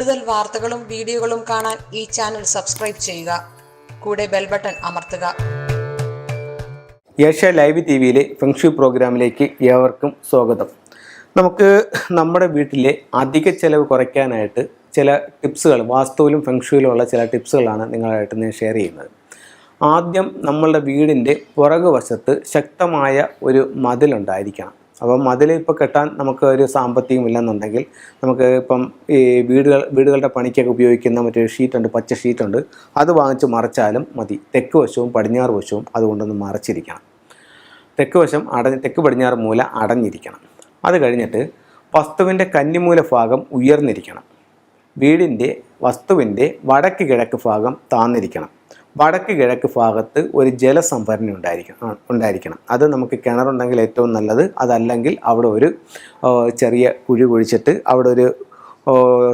കൂടുതൽ വാർത്തകളും വീഡിയോകളും കാണാൻ ഈ ചാനൽ സബ്സ്ക്രൈബ് ചെയ്യുക. കൂടെ ബെൽ ബട്ടൺ അമർത്തുക. ഏഷ്യ ലൈവ് ടി വിയിലെ ഫെങ്ഷു പ്രോഗ്രാമിലേക്ക് ഏവർക്കും സ്വാഗതം. നമുക്ക് നമ്മുടെ വീട്ടിലെ അധിക ചെലവ് കുറയ്ക്കാനായിട്ട് ചില ടിപ്സുകൾ വാസ്തുവിലും ഫെങ്ഷുവിലുമുള്ള ചില ടിപ്സുകളാണ് നിങ്ങളായിട്ട് ഞാൻ ഷെയർ ചെയ്യുന്നത്. ആദ്യം നമ്മളുടെ വീടിന്റെ പുറകുവശത്ത് ശക്തമായ ഒരു മതിലുണ്ടായിരിക്കണം. അപ്പം മതിൽ ഇപ്പോൾ കെട്ടാൻ നമുക്ക് ഒരു സാമ്പത്തികം ഇല്ലെന്നുണ്ടെങ്കിൽ നമുക്ക് ഇപ്പം ഈ വീടുകൾ വീടുകളുടെ പണിക്കൊക്കെ ഉപയോഗിക്കുന്ന മറ്റൊരു ഷീറ്റുണ്ട് പച്ച ഷീറ്റുണ്ട് അത് വാങ്ങിച്ച് മറച്ചാലും മതി. തെക്ക് വശവും പടിഞ്ഞാറ് വശവും അതുകൊണ്ടൊന്ന് മറച്ചിരിക്കണം. തെക്ക് വശം അടഞ്ഞ് തെക്ക് പടിഞ്ഞാറ് മൂല അടഞ്ഞിരിക്കണം. അത് കഴിഞ്ഞിട്ട് വസ്തുവിന്റെ കന്നിമൂല ഭാഗം ഉയർന്നിരിക്കണം. വീടിന്റെ വസ്തുവിന്റെ വടക്ക് കിഴക്ക് ഭാഗം താന്നിരിക്കണം. വടക്ക് കിഴക്ക് ഭാഗത്ത് ഒരു ജലസംഭരണി ഉണ്ടായിരിക്കണം ഉണ്ടായിരിക്കണം. അത് നമുക്ക് കിണറുണ്ടെങ്കിൽ ഏറ്റവും നല്ലത്. അതല്ലെങ്കിൽ അവിടെ ഒരു ചെറിയ കുഴി കുഴിച്ചിട്ട് അവിടെ ഒരു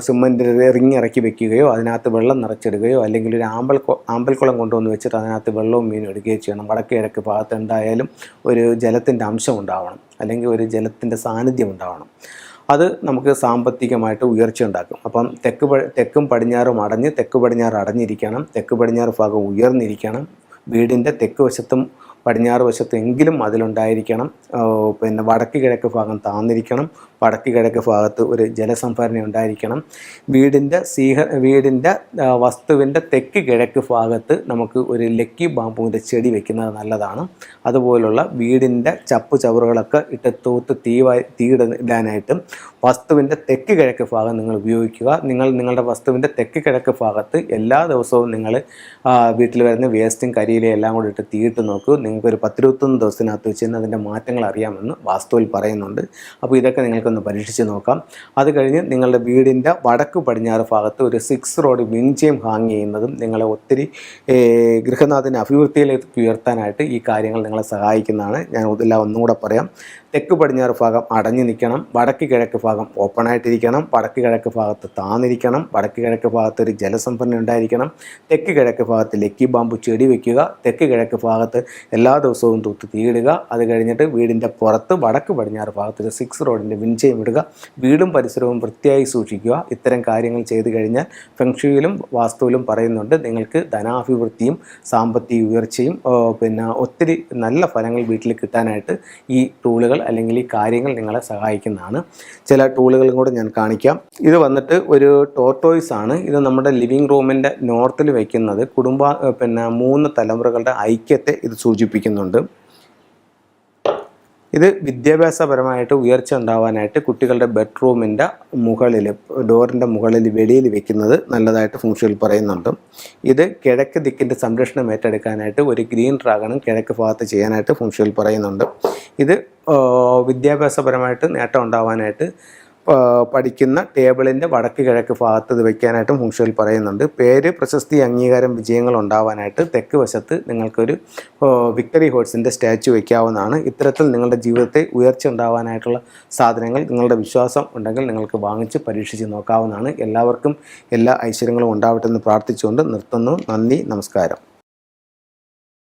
സിമ്മന്റ് റിങ് ഇറക്കി വെക്കുകയോ അതിനകത്ത് വെള്ളം നിറച്ചിടുകയോ അല്ലെങ്കിൽ ഒരു ആമ്പൽ ആമ്പൽക്കുളം കൊണ്ടുവന്ന് വെച്ചിട്ട് അതിനകത്ത് വെള്ളവും മീനും എടുക്കുകയോ ചെയ്യണം. വടക്ക് കിഴക്ക് ഭാഗത്ത് എന്തായാലും ഒരു ജലത്തിന്റെ അംശം ഉണ്ടാവണം. അല്ലെങ്കിൽ ഒരു ജലത്തിന്റെ സാന്നിധ്യം ഉണ്ടാവണം. അത് നമുക്ക് സാമ്പത്തികമായിട്ട് ഉയർച്ച ഉണ്ടാക്കും. അപ്പം തെക്ക് തെക്കും പടിഞ്ഞാറും അടഞ്ഞ് തെക്ക് പടിഞ്ഞാറ് അടഞ്ഞിരിക്കണം. തെക്ക് പടിഞ്ഞാറ് ഭാഗം ഉയർന്നിരിക്കണം. വീടിന്റെ തെക്ക് വശത്തും പടിഞ്ഞാറ് വശത്തും എങ്കിലും അതിലുണ്ടായിരിക്കണം പിന്നെ വടക്ക് കിഴക്ക് ഭാഗം താന്നിരിക്കണം. വടക്ക് കിഴക്ക് ഭാഗത്ത് ഒരു ജലസംഭരണി ഉണ്ടായിരിക്കണം. വീടിന്റെ സീഹ വീടിന്റെ വസ്തുവിന്റെ തെക്ക് കിഴക്ക് ഭാഗത്ത് നമുക്ക് ഒരു ലക്കി ബാമ്പുവിന്റെ ചെടി വെക്കുന്നത് നല്ലതാണ്. അതുപോലുള്ള വീടിന്റെ ചപ്പ് ചവറുകളൊക്കെ ഇട്ട് തൂത്ത് തീ വാ- തീയിടാനായിട്ടും വസ്തുവിന്റെ തെക്ക് കിഴക്ക് ഭാഗം നിങ്ങൾ ഉപയോഗിക്കുക. നിങ്ങൾ നിങ്ങളുടെ വസ്തുവിന്റെ തെക്ക് കിഴക്ക് ഭാഗത്ത് എല്ലാ ദിവസവും നിങ്ങൾ വീട്ടിൽ വരുന്ന വേസ്റ്റും കരിയിലും എല്ലാം കൂടി ഇട്ട് തീയിട്ട് നോക്കൂ. നിങ്ങൾക്ക് ഒരു പത്തിരുപത്തൊന്ന് ദിവസത്തിനകത്ത് വെച്ച് അതിന്റെ മാറ്റങ്ങൾ അറിയാമെന്ന് വാസ്തുവിൽ പറയുന്നുണ്ട്. അപ്പോൾ ഇതൊക്കെ നിങ്ങൾക്കൊന്ന് പരീക്ഷിച്ച് നോക്കാം. അത് കഴിഞ്ഞ് നിങ്ങളുടെ വീടിന്റെ വടക്ക് പടിഞ്ഞാറ് ഭാഗത്ത് ഒരു സിക്സ് റോഡ് വിൻചയം ഹാങ് ചെയ്യുന്നതും നിങ്ങളെ ഒത്തിരി ഗൃഹനാഥന്റെ അഭിവൃദ്ധിയിലേക്ക് ഉയർത്താനായിട്ട് ഈ കാര്യങ്ങൾ നിങ്ങളെ സഹായിക്കുന്നതാണ്. ഞാൻ ഇതെല്ലാം ഒന്നും കൂടെ പറയാം. തെക്ക് പടിഞ്ഞാറ് ഭാഗം അടഞ്ഞു നിൽക്കണം. വടക്ക് കിഴക്ക് ഭാഗം ഓപ്പൺ ആയിട്ടിരിക്കണം. വടക്ക് കിഴക്ക് ഭാഗത്ത് താന്നിരിക്കണം. വടക്ക് കിഴക്ക് ഭാഗത്ത് ഒരു ജലസംഭരണം ഉണ്ടായിരിക്കണം. തെക്ക് കിഴക്ക് ഭാഗത്ത് ലക്കി ബാമ്പു ചെടി വെക്കുക. തെക്ക് കിഴക്ക് ഭാഗത്ത് എല്ലാ ദിവസവും തൂത്ത് തീയിടുക. അത് കഴിഞ്ഞിട്ട് വീടിന്റെ പുറത്ത് വടക്ക് പടിഞ്ഞാറ് ഭാഗത്ത് ഒരു സിക്സ് റോഡിന്റെ വിൻചയം ഇടുക വീടും പരിസരവും വൃത്തിയായി സൂക്ഷിക്കുക. ഇത്തരം കാര്യങ്ങൾ ചെയ്തു കഴിഞ്ഞാൽ ഫെങ്ഷുയിലും വാസ്തുവിലും പറയുന്നുണ്ട് നിങ്ങൾക്ക് ധനാഭിവൃദ്ധിയും സാമ്പത്തിക ഉയർച്ചയും പിന്നെ ഒത്തിരി നല്ല ഫലങ്ങൾ വീട്ടിൽ കിട്ടാനായിട്ട് ഈ ടൂളുകൾ അല്ലെങ്കിൽ ഈ കാര്യങ്ങൾ നിങ്ങളെ സഹായിക്കുന്നതാണ്. ചില ടൂളുകളും കൂടെ ഞാൻ കാണിക്കാം. ഇത് വന്നിട്ട് ഒരു ടോർട്ടോയ്സ് ആണ്. ഇത് നമ്മുടെ ലിവിങ് റൂമിന്റെ നോർത്തിൽ വയ്ക്കുന്നത് കുടുംബ പിന്നെ മൂന്ന് തലമുറകളുടെ ഐക്യത്തെ ഇത് സൂചിപ്പിക്കുന്നുണ്ട്. ഇത് വിദ്യാഭ്യാസപരമായിട്ട് ഉയർച്ച ഉണ്ടാവാനായിട്ട് കുട്ടികളുടെ ബെഡ്റൂമിന്റെ മുകളിൽ ഡോറിന്റെ മുകളിൽ വെളിയിൽ വെക്കുന്നത് നല്ലതായിട്ട് ഫംഗ്ഷനിൽ പറയുന്നുണ്ട്. ഇത് കിഴക്ക് ദിക്കിന്റെ സംരക്ഷണം ഏറ്റെടുക്കാനായിട്ട് ഒരു ഗ്രീൻ ഡ്രാഗണും കിഴക്ക് ഭാഗത്ത് ചെയ്യാനായിട്ട് ഫംഗ്ഷനിൽ പറയുന്നുണ്ട്. ഇത് വിദ്യാഭ്യാസപരമായിട്ട് നേട്ടം ഉണ്ടാവാനായിട്ട് പഠിക്കുന്ന ടേബിളിന്റെ വടക്ക് കിഴക്ക് ഭാഗത്ത് ഇത് വയ്ക്കാനായിട്ടും ഫംഗ്ഷനിൽ പറയുന്നുണ്ട്. പേര് പ്രശസ്തി അംഗീകാരം വിജയങ്ങൾ ഉണ്ടാവാനായിട്ട് തെക്ക് വശത്ത് നിങ്ങൾക്കൊരു വിക്ടറി ഹോഴ്സിന്റെ സ്റ്റാച്ചു വയ്ക്കാവുന്നതാണ് ഇത്തരത്തിൽ നിങ്ങളുടെ ജീവിതത്തെ ഉയർച്ച ഉണ്ടാവാനായിട്ടുള്ള സാധനങ്ങൾ നിങ്ങളുടെ വിശ്വാസം ഉണ്ടെങ്കിൽ നിങ്ങൾക്ക് വാങ്ങിച്ച് പരീക്ഷിച്ച് നോക്കാവുന്നതാണ്. എല്ലാവർക്കും എല്ലാ ഐശ്വര്യങ്ങളും ഉണ്ടാവട്ടെ എന്ന് പ്രാർത്ഥിച്ചുകൊണ്ട് നിർത്തുന്നു. നന്ദി നമസ്കാരം.